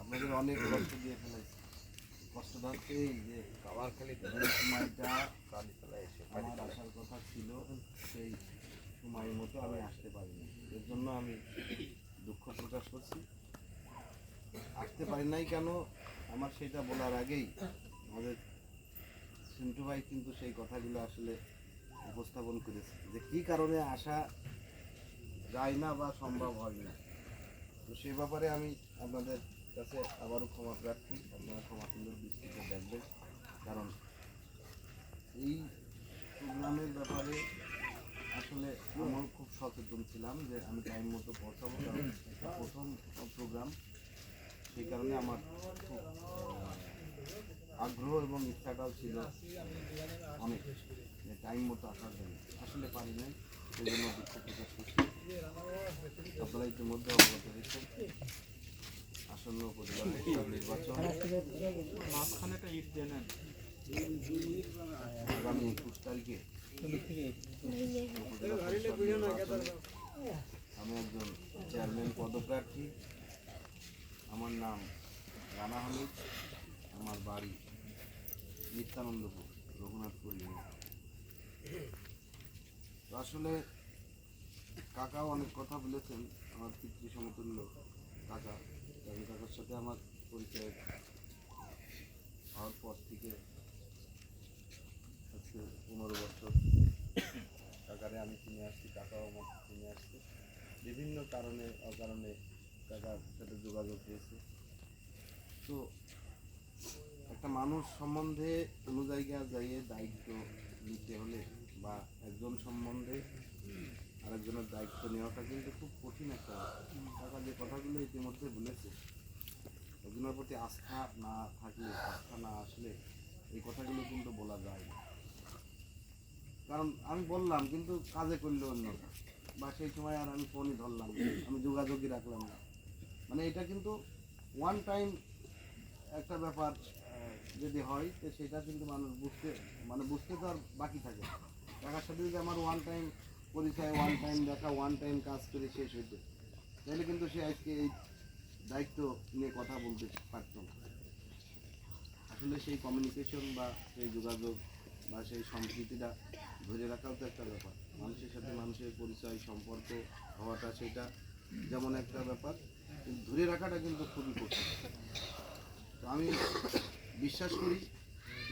আপনাদের অনেক কষ্ট যে খাবার খালি সময়টা আমার আসার কথা ছিল সেই সময় মতো আমি আসতে পারিনি এর জন্য আমি দুঃখ প্রকাশ করছি আসতে পারি নাই কেন? আমার সেটা বলার আগেই আমাদের সিন্টু ভাই কিন্তু সেই কথাগুলো আসলে উপস্থাপন করেছে যে কি কারণে আসা যায় না বা সম্ভব হয় না। তো সেই ব্যাপারে আমি আপনাদের কাছে আবারও ক্ষমা প্রার্থী, আপনারা ক্ষমা সুন্দর দৃষ্টিতে দেখবেন। কারণ এই প্রোগ্রামের ব্যাপারে আসলে আমিও খুব সচেতন ছিলাম যে আমি টাইম মতো পৌঁছাবো। কারণ প্রথম প্রোগ্রাম সেই কারণে আমার খুব আগ্রহ এবং ইচ্ছাটাও ছিল অনেক টাইম মতো আসার জন্য। আসলে পারি নাই, সেই জন্য দুঃখ প্রকাশ করছি। আপনারা ইতিমধ্যে অবগত হয়েছেন আসন্ন উপজেলা নির্বাচন। আগামী একুশ তারিখে আমি একজন চেয়ারম্যান পদপ্রার্থী। আমার নাম রানা হামিদ, আমার বাড়ি নিত্যানন্দপুর, রঘুনাথপুর তো আসলে কাকাও অনেক কথা বলেছেন, আমার পিতৃ সমতুল্য কাকা রবি কাকার সাথে আমার পরিচয় হওয়ার পর থেকে আজকে পনেরো বছর কাকারে আমি চিনে আসছি, কাকাও আমার চিনে আসছে। বিভিন্ন কারণে, অকারণে সাথে যোগাযোগ হয়েছে। তো একটা মানুষ সম্বন্ধে কোনো যাইয়ে দায়িত্ব নিতে হলে বা একজন সম্বন্ধে আরেকজনের দায়িত্ব নেওয়াটা কিন্তু খুব কঠিন একটা যে কথাগুলো ইতিমধ্যে বলেছে, একজনের প্রতি আস্থা না থাকলে, আস্থা না আসলে এই কথাগুলো কিন্তু বলা যায় না। কারণ আমি বললাম, কিন্তু কাজে করলে অন্য। বা সেই সময় আর আমি ফোনই ধরলাম আমি যোগাযোগই রাখলাম না। মানে এটা কিন্তু ওয়ান টাইম একটা ব্যাপার যদি হয়, তো সেটা কিন্তু মানুষ বুঝতে মানে বুঝতে তো আর বাকি থাকে। টাকার সাথে যদি আমার ওয়ান টাইম পরিচয় ওয়ান টাইম দেখা ওয়ান টাইম কাজ করে শেষ হইতো তাহলে কিন্তু সে আজকে এই দায়িত্ব নিয়ে কথা বলতে পারতো না আসলে সেই কমিউনিকেশন বা সেই যোগাযোগ বা সেই সম্প্রীতিটা ধরে রাখাও তো একটা ব্যাপার মানুষের সাথে মানুষের পরিচয়, সম্পর্ক হওয়াটা সেটা যেমন একটা ব্যাপার ধরে রাখাটা কিন্তু খুবই কঠিন। তো আমি বিশ্বাস করি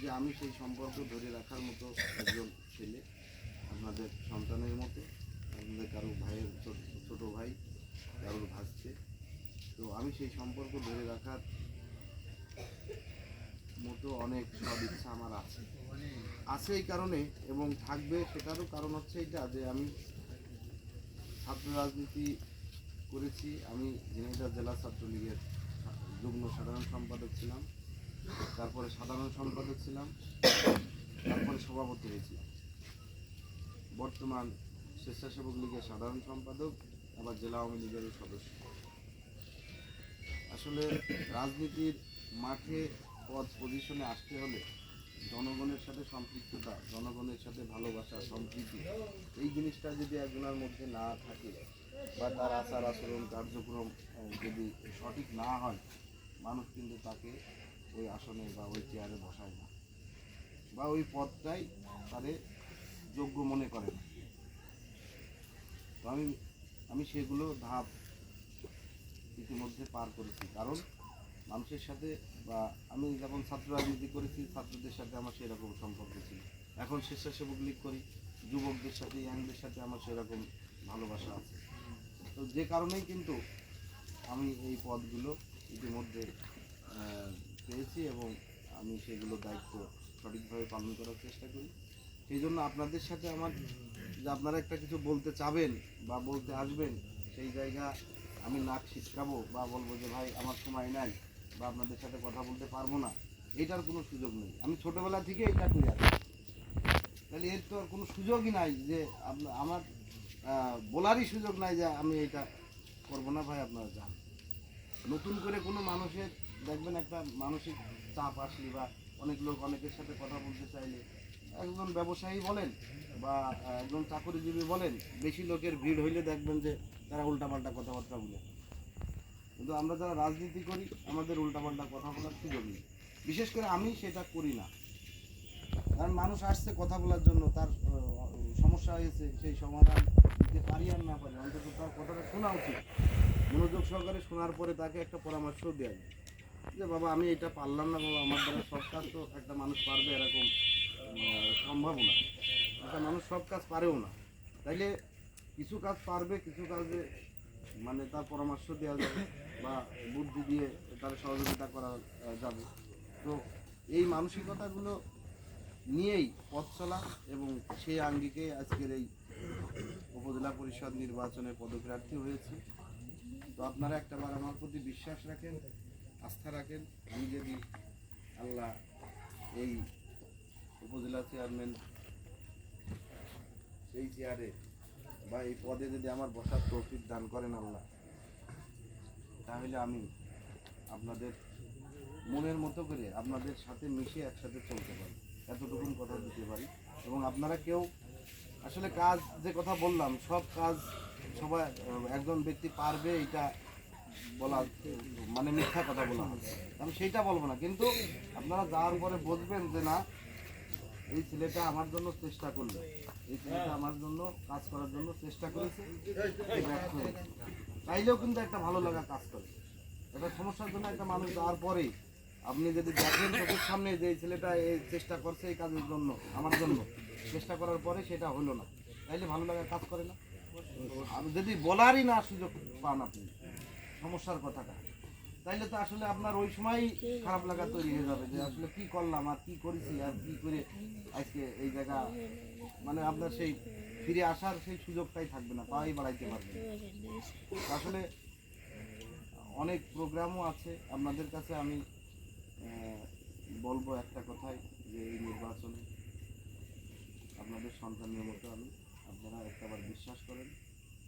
যে আমি সেই সম্পর্ক ধরে রাখার মতো একজন ছেলে আপনাদের সন্তানের মতো, আপনাদের কারও ভাইয়ের ছোট ভাই কারোর ভাসছে তো আমি সেই সম্পর্ক ধরে রাখার মতো অনেক সব ইচ্ছা আমার আছে। আছে এই কারণে এবং থাকবে সেটারও কারণ হচ্ছে এটা যে আমি ছাত্র রাজনীতি করেছি। আমি ঝিনাইদহ জেলা ছাত্রলীগের যুগ্ম সাধারণ সম্পাদক ছিলাম। তারপরে সাধারণ সম্পাদক ছিলাম। তারপরে সভাপতি হয়েছিলাম। বর্তমান স্বেচ্ছাসেবক লীগের সাধারণ সম্পাদক, আবার জেলা আওয়ামী লীগের সদস্য। আসলে রাজনীতির মাঠে পদ পজিশনে আসতে হলে জনগণের সাথে সম্পৃক্ততা, জনগণের সাথে ভালোবাসা, সম্প্রীতি, এই জিনিসটা যদি একজনের মধ্যে না থাকে বা তার আচার আচরণ, কার্যক্রম যদি সঠিক না হয়, মানুষ কিন্তু তাকে ওই আসনে বা ওই চেয়ারে বসায় না বা ওই পদটাই তাদের যোগ্য মনে করে না। তো আমি আমি সেগুলো ধাপ ইতিমধ্যে পার করেছি। কারণ মানুষের সাথে বা আমি যখন ছাত্র রাজনীতি করেছি, ছাত্রদের সাথে আমার সেরকম সম্পর্ক ছিল। এখন স্বেচ্ছাসেবক লীগ করি, যুবকদের সাথে, ইয়াংদের সাথে আমার সেরকম ভালোবাসা আছে। তো যে কারণেই কিন্তু আমি এই পদগুলো ইতিমধ্যে পেয়েছি এবং আমি সেগুলো দায়িত্ব সঠিকভাবে পালন করার চেষ্টা করি। সেই জন্য আপনাদের সাথে আমার যে আপনারা একটা কিছু বলতে চাবেন বা বলতে আসবেন, সেই জায়গা আমি নাক ছিটকাবো বা বলব যে, ভাই, আমার সময় নাই। বা আপনাদের সাথে কথা বলতে পারব না, এটার কোনো সুযোগ নেই। আমি ছোটবেলা থেকে এটা করে আসি তাহলে এর তো আর কোনো সুযোগই নাই যে আমার বলারই সুযোগ নাই যে আমি এটা করব না ভাই আপনারা যান নতুন করে কোনো মানুষের, দেখবেন একটা মানসিক চাপ আসলে বা অনেক লোক অনেকের সাথে কথা বলতে চাইলে একজন ব্যবসায়ী বলেন বা একজন চাকরিজীবী বলেন, বেশি লোকের ভিড় হইলে দেখবেন যে তারা উল্টাপাল্টা কথাবার্তা বলে। কিন্তু আমরা যারা রাজনীতি করি আমাদের উল্টাপাল্টা কথা বলার সুযোগ নেই। বিশেষ করে আমি সেটা করি না। কারণ মানুষ আসছে কথা বলার জন্য তার সমস্যা হয়েছে সেই সমাধান দিতে পারি আর না পারি অন্তত তার কথাটা শোনা উচিত। মনোযোগ সহকারে শোনার পরে তাকে একটা পরামর্শ দেওয়া যায়। যে বাবা আমি এটা পারলাম না বাবা আমার দ্বারা সব কাজ তো একটা মানুষ পারবে এরকম আহ, সম্ভবও না। একটা মানুষ সব কাজ পারেও না। তাইলে কিছু কাজ পারবে কিছু কাজে মানে তার পরামর্শ দেওয়া যাবে বা বুদ্ধি দিয়ে তার সহযোগিতা করা যাবে। তো এই মানসিকতাগুলো নিয়েই পথ চলা এবং সেই আঙ্গিকে আজকের এই উপজেলা পরিষদ নির্বাচনে পদপ্রার্থী হয়েছে। তো আপনারা একটা একটাবার আমার প্রতি বিশ্বাস রাখেন, আস্থা রাখেন আমি যদি আল্লাহ এই উপজেলা চেয়ারম্যান সেই চেয়ারে বা এই পদে যদি আমার বসার তৌফিক দান করেন আল্লাহ। তাহলে আমি আপনাদের মনের মতো করে আপনাদের সাথে মিশে একসাথে চলতে পারি। এতটুকুন কথা দিতে পারি। এবং আপনারা কেউ আসলে কাজ যে কথা বললাম, সব কাজ সবাই, একজন ব্যক্তি পারবে এটা বলা মানে মিথ্যা কথা বলা। হবে আমি সেইটা বলব না। কিন্তু আপনারা যাওয়ার পরে বুঝবেন যে না, এই ছেলেটা আমার জন্য চেষ্টা করল। এই ছেলেটা আমার জন্য কাজ করার জন্য চেষ্টা করেছে। চাইলেও কিন্তু একটা ভালো লাগা কাজ করে। একটা সমস্যার জন্য একটা মানুষ যাওয়ার পরে আপনি যদি দেখেন চোখের সামনে যে ছেলেটা এই চেষ্টা করছে এই কাজের জন্য, আমার জন্য, চেষ্টা করার পরে সেটা হলো না। তাইলে ভালো লাগা কাজ করে না? আর যদি বলারই না সুযোগ পান আপনি, সমস্যার কথাটা। তাইলে তো আসলে আপনার ওই সময়ই খারাপ লাগা তৈরি হয়ে যাবে যে আসলে কি করলাম, আর কি করেছি, আর কি করে আজকে এই জায়গা মানে আপনার সেই ফিরে আসার সেই সুযোগটাই থাকবে না পাই বাড়াইতে পারবে আসলে অনেক প্রোগ্রামও আছে, আপনাদের কাছে আমি বলব একটা কথাই, যে এই নির্বাচনে আপনাদের সন্তানের মতো আমি, আপনারা একটাবার বিশ্বাস করেন,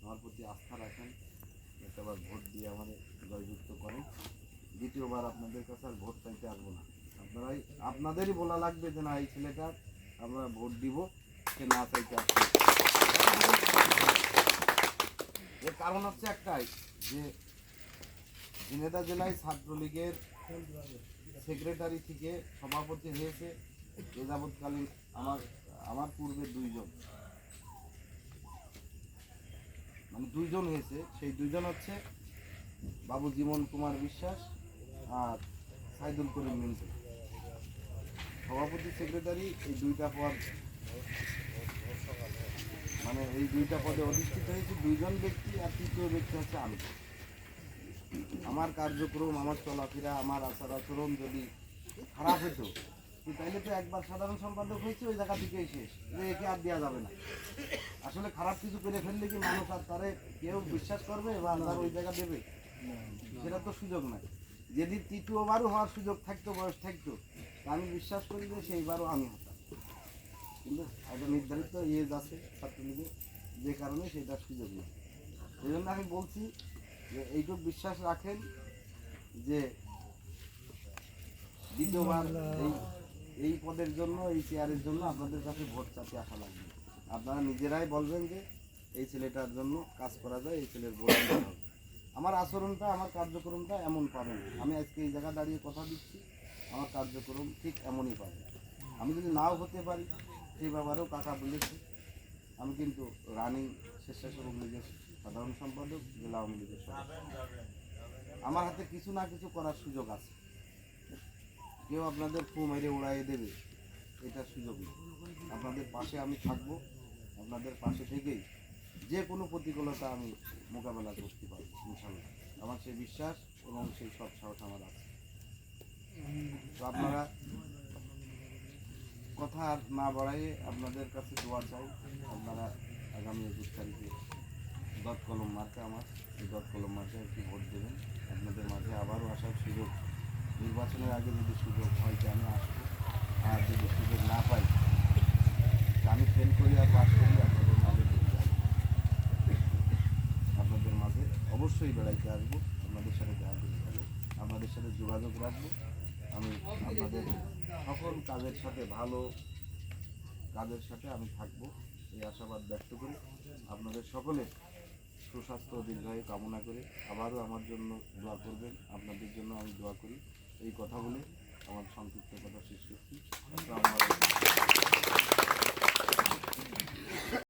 আমার প্রতি আস্থা রাখেন, একটাবার ভোট দিয়ে আমাদের জয়যুক্ত করেন। দ্বিতীয়বার আপনাদের কাছে আর ভোট চাইতে আসব না। আপনারাই, আপনাদেরই বলা লাগবে যে না, এই ছেলেটার আমরা ভোট দিব, সে না চাইতে আসবে এর কারণ হচ্ছে একটাই, যে ঝিনেদা জেলায় ছাত্রলীগের সেক্রেটারি থেকে সভাপতি হয়েছে এ যাবৎকালীন আমার আমার পূর্বে দুইজন। মানে দুইজন হয়েছে, সেই দুইজন হচ্ছে বাবু জীবন কুমার বিশ্বাস আর সাইদুল করিম মিন্টু। সভাপতি, সেক্রেটারি, এই দুইটা পদ মানে এই দুইটা পদে অধিষ্ঠিত হয়েছে। দুইজন ব্যক্তি আর তৃতীয় ব্যক্তি হচ্ছে আমি। আমার কার্যক্রম, আমার চলাফেরা, আমার আচার আচরণ যদি খারাপ হতো তাইলে তো একবার সাধারণ সম্পাদক হয়েছে, ওই জায়গা থেকে শেষ। একে আর দেওয়া যাবে না। আসলে খারাপ কিছু করে ফেললে কি মানুষ আর তারে কেউ বিশ্বাস করবে বা তার ওই জায়গা দেবে? সেটা তো সুযোগ নাই যদি তৃতীয়বারও হওয়ার সুযোগ থাকতো, বয়স থাকতো আমি বিশ্বাস করি যে সেইবারও আমি হতাম কিন্তু একটা নির্ধারিত এজ আছে ছাত্রলীগের যে কারণে সেটা সুযোগ নেই। এই জন্য আমি বলছি যে এইটুকু বিশ্বাস রাখেন যে দ্বিতীয়বার এই এই পদের জন্য, এই চেয়ারের জন্য আপনাদের কাছে ভোট চাতে আসা লাগবে। আপনারা নিজেরাই বলবেন যে এই ছেলেটার জন্য কাজ করা যায়, এই ছেলের ভোট আমার আচরণটা, আমার কার্যক্রমটা এমন পাবেন আমি আজকে এই জায়গায় দাঁড়িয়ে কথা দিচ্ছি, আমার কার্যক্রম ঠিক এমনই পাবে আমি যদি নাও হতে পারি সেই ব্যাপারেও কাকা বলেছে। আমি কিন্তু রানিং স্বেচ্ছাসেবক লীগের সাধারণ সম্পাদক, জেলা আওয়ামী লীগের। আমার হাতে কিছু না কিছু করার সুযোগ আছে। কেউ আপনাদের ফু মেরে উড়াইয়ে দেবে এটার সুযোগ নেই। আপনাদের পাশে আমি থাকব, আপনাদের পাশে থেকেই যে কোনো প্রতিকূলতা আমি মোকাবেলা করতে পারব ইনশাল্লাহ আমার সেই বিশ্বাস এবং সেই সব সাহস আমার আছে। তো আপনারা কথা আর না বাড়াইয়ে আপনাদের কাছে দোয়া চাই। আপনারা আগামী একুশ তারিখে দত কলম মার্কে আমার, এই দত কলম মার্কে একটি ভোট দেবেন। আপনাদের মাঝে আবারও আসার সুযোগ, নির্বাচনের আগে যদি সুযোগ হয় যে আমি আসব, আর যদি সুযোগ না পাই আমি ফেল করি আর পাস করি আপনাদের মাঝে আপনাদের মাঝে অবশ্যই বেড়াইতে আসব, আপনাদের সাথে দেখা করতে আপনাদের সাথে যোগাযোগ রাখব। আমি আপনাদের সকল কাজের সাথে ভালো কাজের সাথে আমি থাকব। এই আশাবাদ ব্যক্ত করে। আপনাদের সকলে সুস্বাস্থ্য দীর্ঘায়ু কামনা করে আবারও আমার জন্য দোয়া করবেন। আপনাদের জন্য আমি দোয়া করি। এই কথা বলে আমার সংক্ষিপ্ত কথা শেষ করছি।